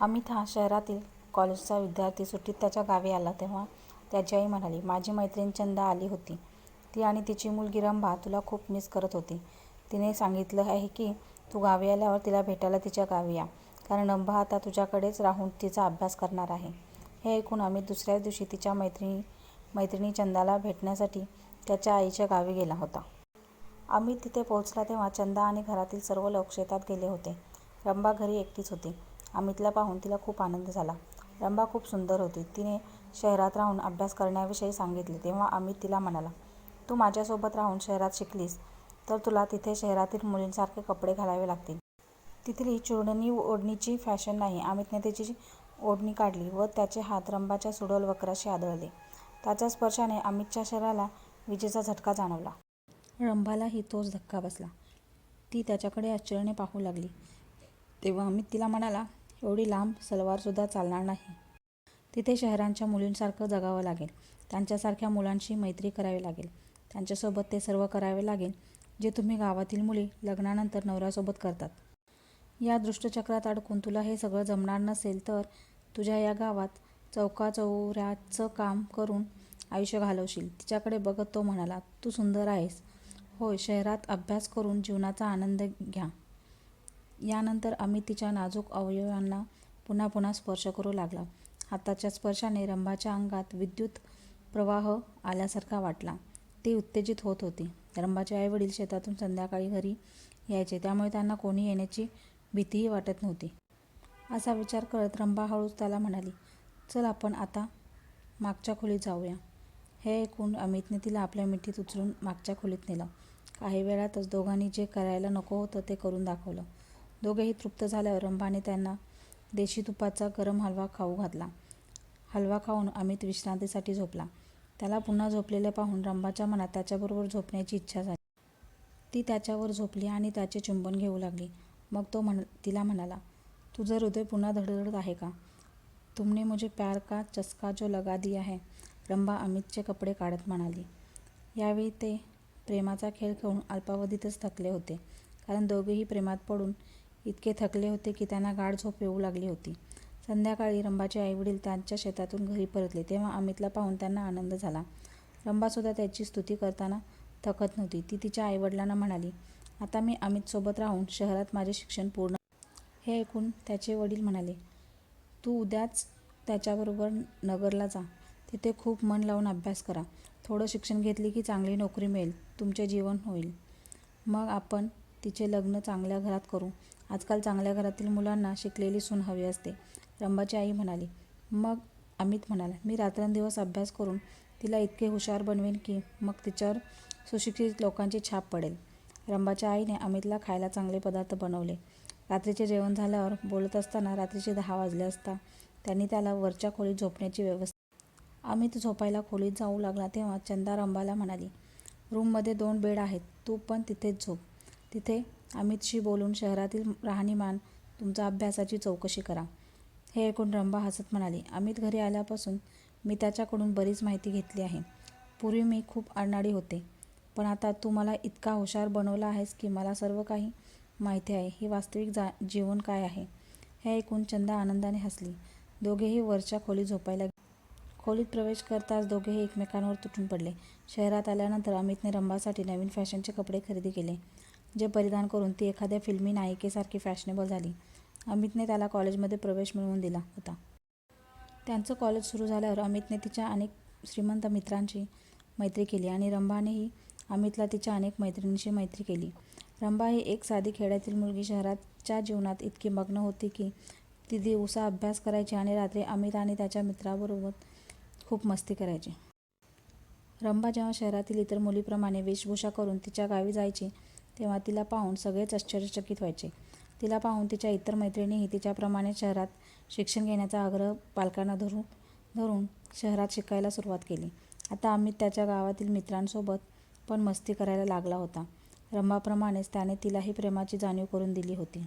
अमित हा शहरातील कॉलेजचा विद्यार्थी सुट्टीत त्याच्या गावी आला तेव्हा त्याची आई म्हणाली, माझी मैत्रीण चंदा आली होती. ती आणि तिची मुलगी रंभा तुला खूप मिस करत होती. तिने सांगितलं आहे की तू गावी आल्यावर तिला भेटायला तिच्या गावी या, कारण रंभा आता तुझ्याकडेच राहून तिचा अभ्यास करणार आहे. हे ऐकून अमित दुसऱ्याच दिवशी तिच्या मैत्रिणी चंदाला भेटण्यासाठी त्याच्या आईच्या गावी गेला होता. अमित तिथे पोहोचला तेव्हा चंदा आणि घरातील सर्व लोक शेतात गेले होते. रंभा घरी एकटीच होती. अमितला पाहून तिला खूप आनंद झाला. रंभा खूप सुंदर होती. तिने शहरात राहून अभ्यास करण्याविषयी सांगितले तेव्हा अमित तिला म्हणाला, तू माझ्यासोबत राहून शहरात शिकलीस तर तुला तिथे शहरातील मुलींसारखे कपडे घालावे लागतील. तिथली चुडणी ओढणीची फॅशन नाही. अमितने तिची ओढणी काढली व त्याचे हात रंभाच्या सुडोल वक्राशी आदळले. त्याच्या स्पर्शाने अमितच्या शरीराला विजेचा झटका जाणवला. रंभालाही तोच धक्का बसला. ती त्याच्याकडे आश्चर्याने पाहू लागली. तेव्हा अमित तिला म्हणाला, एवढी लांब सलवारसुद्धा चालणार नाही. तिथे शहरांच्या मुलींसारखं जगावं लागेल. त्यांच्यासारख्या मुलांशी मैत्री करावी लागेल. त्यांच्यासोबत ते सर्व करावे लागेल जे तुम्ही गावातील मुली लग्नानंतर नवऱ्यासोबत करतात. या दृष्टचक्रात अडकून तुला हे सगळं जमणार नसेल तर तुझ्या या गावात चौकाचौऱ्याचं काम करून आयुष्य घालवशील. तिच्याकडे बघत तो म्हणाला, तू सुंदर आहेस. होय, शहरात अभ्यास करून जीवनाचा आनंद घ्या. यानंतर अमित तिच्या नाजूक अवयवांना पुन्हा पुन्हा स्पर्श करू लागला. हाताच्या स्पर्शाने रंभाच्या अंगात विद्युत प्रवाह आल्यासारखा वाटला. ती उत्तेजित होत होती. रंभाचे आई-वडील शेतातून संध्याकाळी घरी यायचे त्यामुळे त्यांना कोणी येण्याची भीतीही वाटत नव्हती. असा विचार करत रंभा हळूच त्याला म्हणाली, चल आपण आता मागच्या खोलीत जाऊया. हे ऐकून अमितने तिला आपल्या मिठीत उचलून मागच्या खोलीत नेलं. काही वेळातच दोघांनी जे करायला नको होतं ते करून दाखवलं. दोघेही तृप्त झाल्यावर रंभाने त्यांना देशी तुपाचा गरम हलवा खाऊ घातला. हलवा खाऊन अमित विश्रांतीसाठी झोपला. त्याला पुन्हा झोपलेलं पाहून रंभाच्या मनात त्याच्याबरोबर झोपण्याची इच्छा झाली. ती त्याच्यावर झोपली आणि त्याचे चुंबन घेऊ लागली. मग तो तिला म्हणाला, तुझं हृदय पुन्हा धडधडत आहे का? तुमने मुझे प्यार का चस्का जो लगा दिया है, रंभा अमितचे कपडे काढत म्हणाली. यावेळी ते प्रेमाचा खेळ खेळून अल्पावधीतच थकले होते. कारण दोघेही प्रेमात पडून इतके थकले होते की त्यांना गाढ झोप येऊ लागली होती. संध्याकाळी रंभाचे आई-वडील त्यांच्या शेतातून घरी परतले तेव्हा अमितला पाहून त्यांना आनंद झाला. रंभासुद्धा त्याची स्तुती करताना थकत नव्हती. ती तिच्या आईवडिलांना म्हणाली, आता मी अमितसोबत राहून शहरात माझे शिक्षण पूर्ण हे ऐकून त्याचे वडील म्हणाले, तू उद्याच त्याच्याबरोबर नगरला जा. तिथे खूप मन लावून अभ्यास करा. थोडं शिक्षण घेतले की चांगली नोकरी मिळेल. तुमचे जीवन होईल. मग आपण तिचे लग्न चांगल्या घरात करू. आजकाल चांगल्या घरातील मुलांना शिकलेली सून हवी असते, रंभाची आई म्हणाली. मग अमित म्हणाला, मी रात्रंदिवस अभ्यास करून तिला इतके हुशार बनवेन की मग तिच्यावर सुशिक्षित लोकांची छाप पडेल. रंभाच्या आईने अमितला खायला चांगले पदार्थ बनवले. रात्रीचे जेवण झाल्यावर बोलत असताना रात्रीचे दहा वाजले असता त्यांनी त्याला वरच्या खोलीत झोपण्याची व्यवस्था अमित झोपायला खोलीत जाऊ लागला तेव्हा चंदा रंभाला म्हणाली, रूममध्ये दोन बेड आहेत. तू पण तिथेच झोप. तिथे अमितशी बोलून शहरातील राहणीमान, तुमचा अभ्यासाची चौकशी करा. हे ऐकून रंभा हसत म्हणाली, अमित घरी आल्यापासून मी त्याच्याकडून बरीच माहिती घेतली आहे. पूर्वी मी खूप अडनाडी होते. पण आता तू मला इतका हुशार बनवला आहेस की मला सर्व काही माहिती आहे ही वास्तविक जा जीवन काय आहे. हे ऐकून चंदा आनंदाने हसली. दोघेही वरच्या खोलीत झोपायला खोलीत प्रवेश करताच दोघेही एकमेकांवर तुटून पडले. शहरात आल्यानंतर अमितने रंभासाठी नवीन फॅशनचे कपडे खरेदी केले. जे परिधान करून ती एखाद्या फिल्मी नायिकेसारखी फॅशनेबल झाली. अमितने त्याला कॉलेजमध्ये प्रवेश मिळवून दिला होता. त्यांचं कॉलेज सुरू झाल्यावर अमितने तिच्या अनेक श्रीमंत मित्रांशी मैत्री केली आणि रंभानेही अमितला तिच्या अनेक मैत्रिणींशी मैत्री केली. रंभा ही एक साधी खेड्यातील मुलगी शहराच्या जीवनात इतकी मग्न होती की ती दिवसा अभ्यास करायची आणि रात्री अमित आणि त्याच्या मित्राबरोबर खूप मस्ती करायची. रंभा जेव्हा शहरातील इतर मुलीप्रमाणे वेशभूषा करून तिच्या गावी जायची तेव्हा तिला पाहून सगळेच आश्चर्यचकित व्हायचे. तिला पाहून तिच्या इतर मैत्रिणीही तिच्याप्रमाणे शहरात शिक्षण घेण्याचा आग्रह पालकांना धरून शहरात शिकायला सुरुवात केली. आता अमित त्याच्या गावातील मित्रांसोबत पण मस्ती करायला लागला होता. रंभाप्रमाणेच त्याने तिलाही प्रेमाची जाणीव करून दिली होती.